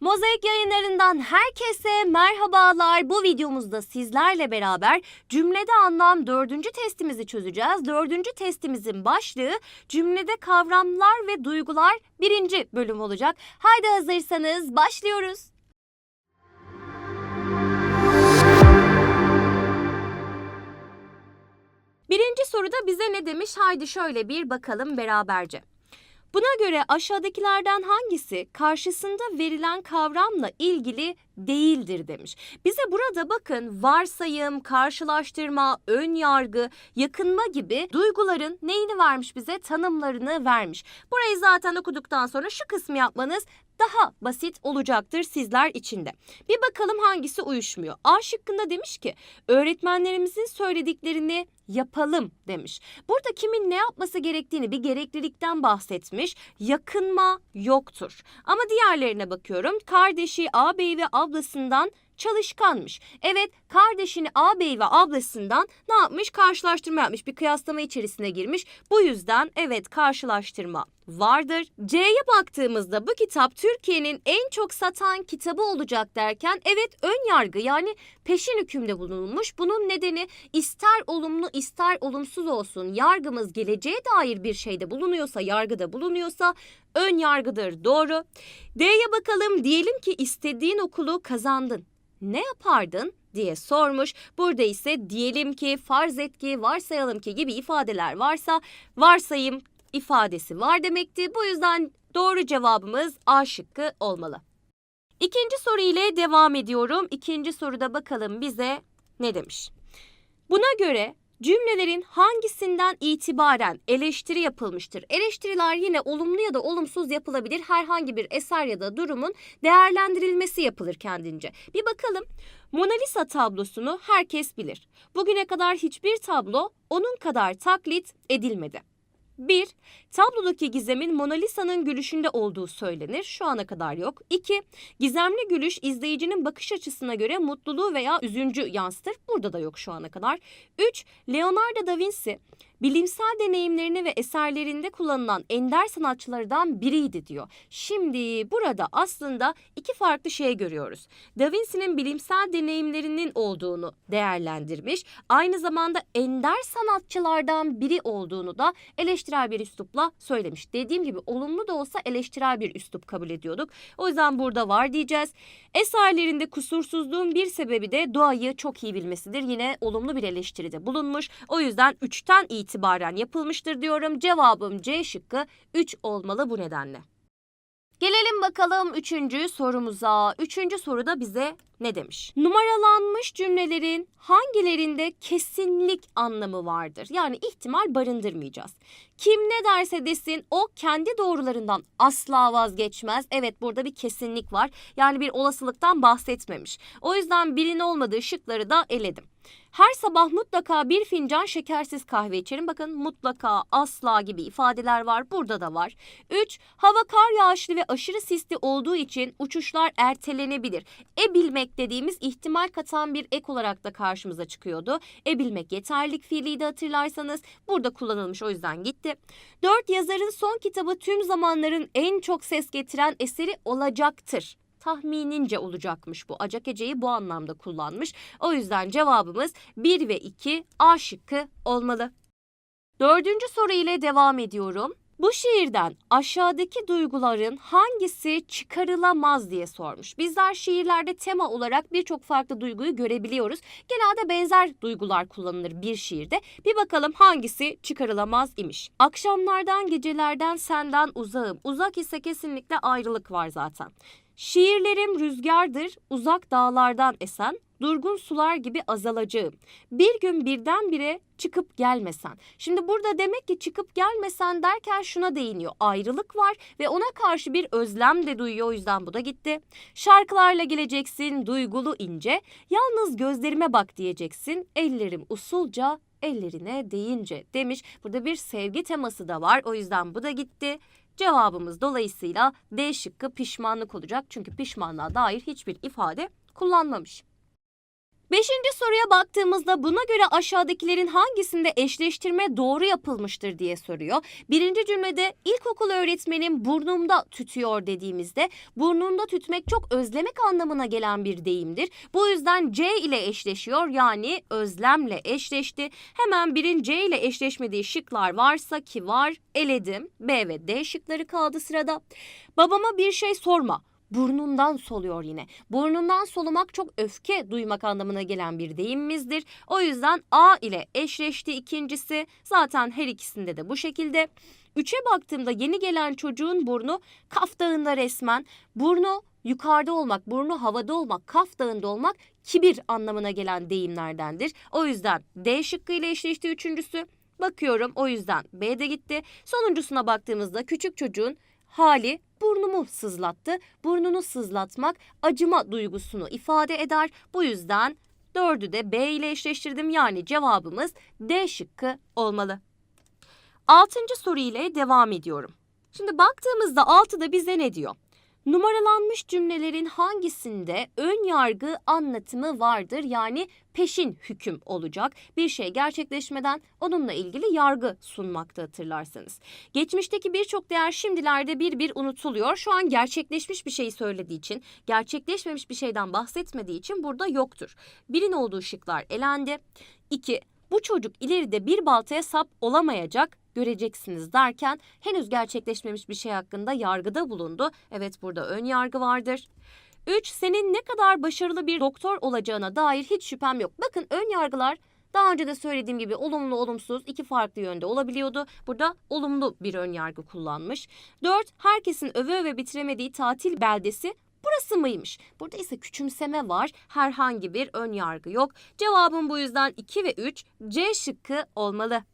Mozaik yayınlarından herkese merhabalar. Bu videomuzda sizlerle beraber cümlede anlam dördüncü testimizi çözeceğiz. Dördüncü testimizin başlığı cümlede kavramlar ve duygular birinci bölüm olacak. Haydi hazırsanız başlıyoruz. Birinci soruda bize ne demiş? Haydi şöyle bir bakalım beraberce. Buna göre aşağıdakilerden hangisi karşısında verilen kavramla ilgili değildir demiş. Bize burada bakın varsayım, karşılaştırma, ön yargı, yakınma gibi duyguların neyini vermiş bize? Tanımlarını vermiş. Burayı zaten okuduktan sonra şu kısmı yapmanız daha basit olacaktır sizler için de. Bir bakalım hangisi uyuşmuyor. A şıkkında demiş ki öğretmenlerimizin söylediklerini yapalım demiş. Burada kimin ne yapması gerektiğini bir gereklilikten bahsetmiş. Yakınma yoktur. Ama diğerlerine bakıyorum. Kardeşi ağabeyi ve ablasından çalışkanmış. Evet kardeşini ağabeyi ve ablasından ne yapmış? Karşılaştırma yapmış. Bir kıyaslama içerisine girmiş. Bu yüzden evet karşılaştırma vardır. C'ye baktığımızda bu kitap Türkiye'nin en çok satan kitabı olacak derken evet ön yargı yani peşin hükümde bulunmuş. Bunun nedeni ister olumlu ister olumsuz olsun yargımız geleceğe dair bir şeyde bulunuyorsa yargıda bulunuyorsa ön yargıdır doğru. D'ye bakalım diyelim ki istediğin okulu kazandın. Ne yapardın? diye sormuş. Burada ise diyelim ki, farz et ki, varsayalım ki gibi ifadeler varsa varsayım ifadesi var demekti. Bu yüzden doğru cevabımız A şıkkı olmalı. İkinci soru ile devam ediyorum. İkinci soruda bakalım bize ne demiş? Buna göre cümlelerin hangisinden itibaren eleştiri yapılmıştır? Eleştiriler yine olumlu ya da olumsuz yapılabilir. Herhangi bir eser ya da durumun değerlendirilmesi yapılır kendince. Bir bakalım. Mona Lisa tablosunu herkes bilir. Bugüne kadar hiçbir tablo onun kadar taklit edilmedi. 1. Tablodaki gizemin Mona Lisa'nın gülüşünde olduğu söylenir. Şu ana kadar yok. 2. Gizemli gülüş izleyicinin bakış açısına göre mutluluğu veya üzüncü yansıtır. Burada da yok şu ana kadar. 3. Leonardo da Vinci bilimsel deneyimlerini ve eserlerinde kullanılan ender sanatçılardan biriydi diyor. Şimdi burada aslında iki farklı şey görüyoruz. Da Vinci'nin bilimsel deneyimlerinin olduğunu değerlendirmiş. Aynı zamanda ender sanatçılardan biri olduğunu da eleştirel bir üslupla söylemiş. Dediğim gibi olumlu da olsa eleştirel bir üslup kabul ediyorduk. O yüzden burada var diyeceğiz. Eserlerinde kusursuzluğun bir sebebi de doğayı çok iyi bilmesidir. Yine olumlu bir eleştiride bulunmuş. O yüzden 3'ten itibaren yapılmıştır diyorum. Cevabım C şıkkı 3 olmalı bu nedenle. Gelelim bakalım üçüncü sorumuza. Üçüncü soruda bize ne demiş? Numaralanmış cümlelerin hangilerinde kesinlik anlamı vardır? Yani ihtimal barındırmayacağız. Kim ne derse desin o kendi doğrularından asla vazgeçmez. Evet burada bir kesinlik var. Yani bir olasılıktan bahsetmemiş. O yüzden birinin olmadığı şıkları da eledim. Her sabah mutlaka bir fincan şekersiz kahve içerim. Bakın mutlaka, asla gibi ifadeler var. Burada da var. 3. Hava kar yağışlı ve aşırı sisli olduğu için uçuşlar ertelenebilir. E bilmek dediğimiz ihtimal katan bir ek olarak da karşımıza çıkıyordu. E bilmek yeterlik fiiliydi hatırlarsanız. Burada kullanılmış o yüzden gitti. 4. Yazarın son kitabı tüm zamanların en çok ses getiren eseri olacaktır tahminince olacakmış bu. Acak eceyi bu anlamda kullanmış. O yüzden cevabımız 1 ve 2 A şıkkı olmalı. Dördüncü soru ile devam ediyorum. Bu şiirden aşağıdaki duyguların hangisi çıkarılamaz diye sormuş. Bizler şiirlerde tema olarak birçok farklı duyguyu görebiliyoruz. Genelde benzer duygular kullanılır bir şiirde. Bir bakalım hangisi çıkarılamaz imiş. Akşamlardan gecelerden senden uzağım. Uzak ise kesinlikle ayrılık var zaten. Şiirlerim rüzgardır, uzak dağlardan esen, durgun sular gibi azalacağım. Bir gün birdenbire çıkıp gelmesen. Şimdi burada demek ki çıkıp gelmesen derken şuna değiniyor. Ayrılık var ve ona karşı bir özlem de duyuyor o yüzden bu da gitti. Şarkılarla geleceksin duygulu ince. Yalnız gözlerime bak diyeceksin. Ellerim usulca ellerine değince demiş. Burada bir sevgi teması da var o yüzden bu da gitti. Cevabımız dolayısıyla D şıkkı pişmanlık olacak. Çünkü pişmanlığa dair hiçbir ifade kullanmamış. Beşinci soruya baktığımızda buna göre aşağıdakilerin hangisinde eşleştirme doğru yapılmıştır diye soruyor. Birinci cümlede ilkokul öğretmenim burnumda tütüyor dediğimizde burnunda tütmek çok özlemek anlamına gelen bir deyimdir. Bu yüzden C ile eşleşiyor yani özlemle eşleşti. Hemen birin C ile eşleşmediği şıklar varsa ki var eledim. B ve D şıkları kaldı sırada. Babama bir şey sorma. Burnundan soluyor yine. Burnundan solumak çok öfke duymak anlamına gelen bir deyimimizdir. O yüzden A ile eşleşti ikincisi. Zaten her ikisinde de bu şekilde. Üçe baktığımda yeni gelen çocuğun burnu kaf dağında resmen. Burnu yukarıda olmak, burnu havada olmak, kaf dağında olmak kibir anlamına gelen deyimlerdendir. O yüzden D şıkkı ile eşleşti üçüncüsü. Bakıyorum o yüzden B de gitti. Sonuncusuna baktığımızda küçük çocuğun hali burnumu sızlattı. Burnunu sızlatmak acıma duygusunu ifade eder. Bu yüzden dördü de B ile eşleştirdim. Yani cevabımız D şıkkı olmalı. Altıncı soru ile devam ediyorum. Şimdi baktığımızda altıda bize ne diyor? Numaralanmış cümlelerin hangisinde ön yargı anlatımı vardır? Yani peşin hüküm olacak. Bir şey gerçekleşmeden onunla ilgili yargı sunmakta hatırlarsanız. Geçmişteki birçok değer şimdilerde bir bir unutuluyor. Şu an gerçekleşmiş bir şeyi söylediği için, gerçekleşmemiş bir şeyden bahsetmediği için burada yoktur. Birin olduğu şıklar elendi. İki, bu çocuk ileride bir baltaya sap olamayacak göreceksiniz derken henüz gerçekleşmemiş bir şey hakkında yargıda bulundu. Evet burada ön yargı vardır. 3. Senin ne kadar başarılı bir doktor olacağına dair hiç şüphem yok. Bakın ön yargılar daha önce de söylediğim gibi olumlu olumsuz iki farklı yönde olabiliyordu. Burada olumlu bir ön yargı kullanmış. 4. Herkesin öve öve bitiremediği tatil beldesi burası mıymış? Burada ise küçümseme var. Herhangi bir ön yargı yok. Cevabım bu yüzden 2 ve 3 C şıkkı olmalı.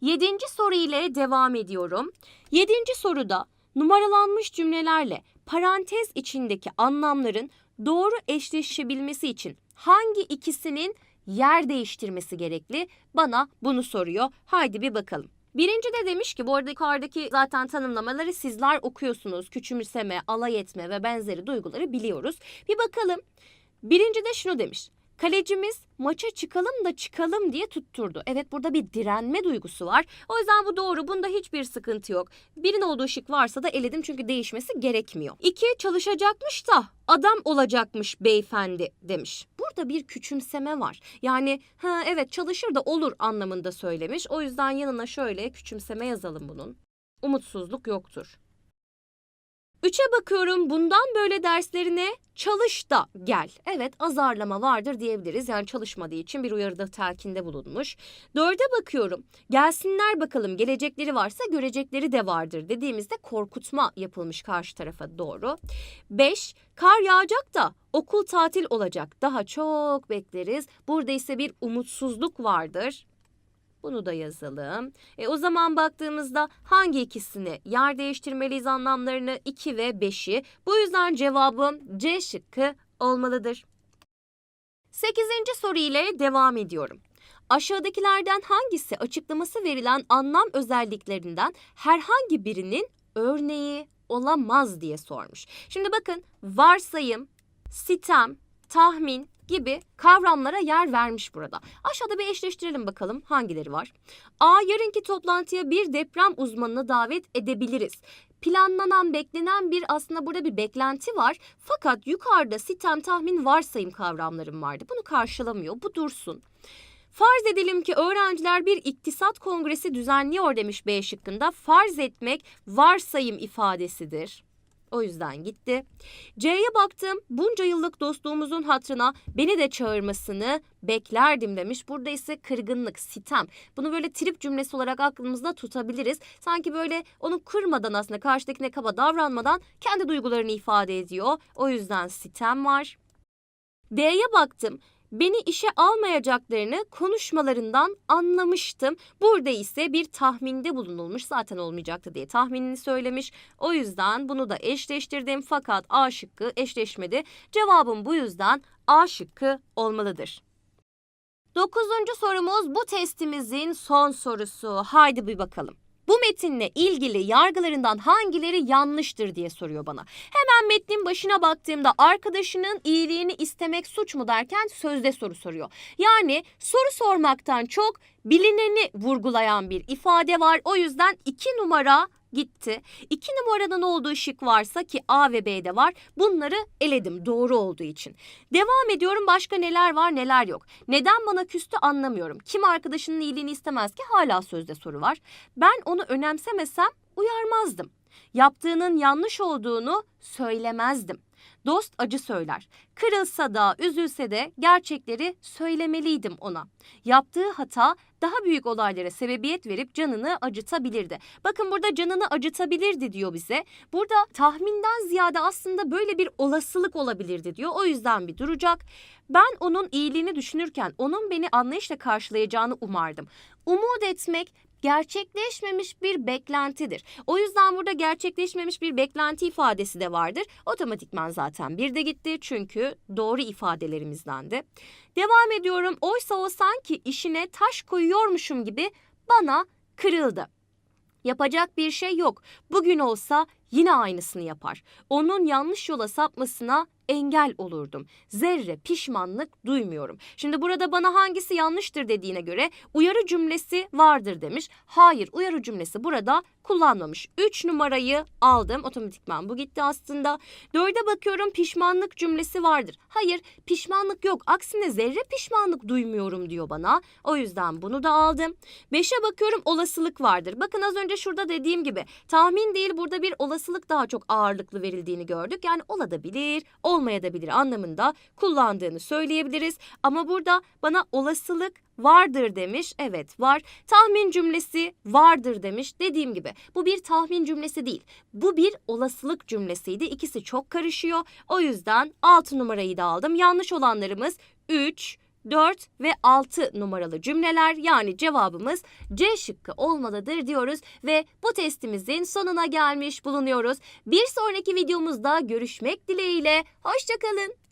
Yedinci soru ile devam ediyorum. Yedinci soruda numaralanmış cümlelerle parantez içindeki anlamların doğru eşleşebilmesi için hangi ikisinin yer değiştirmesi gerekli? Bana bunu soruyor. Haydi bir bakalım. Birinci de demiş ki bu arada yukarıdaki zaten tanımlamaları sizler okuyorsunuz. Küçümseme, alay etme ve benzeri duyguları biliyoruz. Bir bakalım. Birinci de şunu demiş. Kalecimiz maça çıkalım da çıkalım diye tutturdu. Evet burada bir direnme duygusu var. O yüzden bu doğru. Bunda hiçbir sıkıntı yok. Birin olduğu şık varsa da eledim çünkü değişmesi gerekmiyor. İki çalışacakmış da adam olacakmış beyefendi demiş. Burada bir küçümseme var. Yani ha evet çalışır da olur anlamında söylemiş. O yüzden yanına şöyle küçümseme yazalım bunun. Umutsuzluk yoktur. Üçe bakıyorum bundan böyle derslerine çalış da gel. Evet azarlama vardır diyebiliriz. Yani çalışmadığı için bir uyarıda telkinde bulunmuş. Dörde bakıyorum gelsinler bakalım gelecekleri varsa görecekleri de vardır dediğimizde korkutma yapılmış karşı tarafa doğru. Beş kar yağacak da okul tatil olacak. Daha çok bekleriz. Burada ise bir umutsuzluk vardır. Bunu da yazalım. E, o zaman baktığımızda hangi ikisini yer değiştirmeliyiz anlamlarını 2 ve 5'i. Bu yüzden cevabım C şıkkı olmalıdır. 8. soru ile devam ediyorum. Aşağıdakilerden hangisi açıklaması verilen anlam özelliklerinden herhangi birinin örneği olamaz diye sormuş. Şimdi bakın varsayım, sitem, tahmin gibi kavramlara yer vermiş burada. Aşağıda bir eşleştirelim bakalım hangileri var. A. Yarınki toplantıya bir deprem uzmanını davet edebiliriz. Planlanan, beklenen bir aslında burada bir beklenti var. Fakat yukarıda sitem, tahmin, varsayım kavramlarım vardı. Bunu karşılamıyor. Bu dursun. Farz edelim ki öğrenciler bir iktisat kongresi düzenliyor demiş B şıkkında. Farz etmek varsayım ifadesidir. O yüzden gitti. C'ye baktım. Bunca yıllık dostluğumuzun hatırına beni de çağırmasını beklerdim demiş. Burada ise kırgınlık, sitem. Bunu böyle trip cümlesi olarak aklımızda tutabiliriz. Sanki böyle onu kırmadan aslında karşıdakine kaba davranmadan kendi duygularını ifade ediyor. O yüzden sitem var. D'ye baktım. Beni işe almayacaklarını konuşmalarından anlamıştım. Burada ise bir tahminde bulunulmuş zaten olmayacaktı diye tahminini söylemiş. O yüzden bunu da eşleştirdim fakat A şıkkı eşleşmedi. Cevabım bu yüzden A şıkkı olmalıdır. Dokuzuncu sorumuz bu testimizin son sorusu. Haydi bir bakalım. Bu metinle ilgili yargılarından hangileri yanlıştır diye soruyor bana. Hemen metnin başına baktığımda arkadaşının iyiliğini istemek suç mu derken sözde soru soruyor. Yani soru sormaktan çok bilineni vurgulayan bir ifade var. O yüzden iki numara gitti. İki numaradan olduğu şık varsa ki A ve B'de var bunları eledim doğru olduğu için. Devam ediyorum başka neler var neler yok. Neden bana küstü anlamıyorum. Kim arkadaşının iyiliğini istemez ki hala sözde soru var. Ben onu önemsemesem uyarmazdım. Yaptığının yanlış olduğunu söylemezdim. Dost acı söyler. Kırılsa da, üzülse de gerçekleri söylemeliydim ona. Yaptığı hata daha büyük olaylara sebebiyet verip canını acıtabilirdi. Bakın burada canını acıtabilirdi diyor bize. Burada tahminden ziyade aslında böyle bir olasılık olabilirdi diyor. O yüzden bir duracak. Ben onun iyiliğini düşünürken onun beni anlayışla karşılayacağını umardım. Umut etmek gerçekleşmemiş bir beklentidir. O yüzden burada gerçekleşmemiş bir beklenti ifadesi de vardır. Otomatikman zaten bir de gitti çünkü doğru ifadelerimizdendi. Devam ediyorum. Oysa o sanki işine taş koyuyormuşum gibi bana kırıldı. Yapacak bir şey yok. Bugün olsa yine aynısını yapar. Onun yanlış yola sapmasına engel olurdum. Zerre pişmanlık duymuyorum. Şimdi burada bana hangisi yanlıştır dediğine göre uyarı cümlesi vardır demiş. Hayır uyarı cümlesi burada kullanmamış. 3 numarayı aldım. Otomatikman bu gitti aslında. 4'e bakıyorum pişmanlık cümlesi vardır. Hayır pişmanlık yok. Aksine zerre pişmanlık duymuyorum diyor bana. O yüzden bunu da aldım. 5'e bakıyorum olasılık vardır. Bakın az önce şurada dediğim gibi tahmin değil burada bir olasılık daha çok ağırlıklı verildiğini gördük. Yani olabilir, olmayabilir anlamında kullandığını söyleyebiliriz. Ama burada bana olasılık vardır demiş. Evet var. Tahmin cümlesi vardır demiş. Dediğim gibi bu bir tahmin cümlesi değil. Bu bir olasılık cümlesiydi. İkisi çok karışıyor. O yüzden 6 numarayı da aldım. Yanlış olanlarımız 3, 4 ve 6 numaralı cümleler yani cevabımız C şıkkı olmalıdır diyoruz ve bu testimizin sonuna gelmiş bulunuyoruz. Bir sonraki videomuzda görüşmek dileğiyle. Hoşçakalın.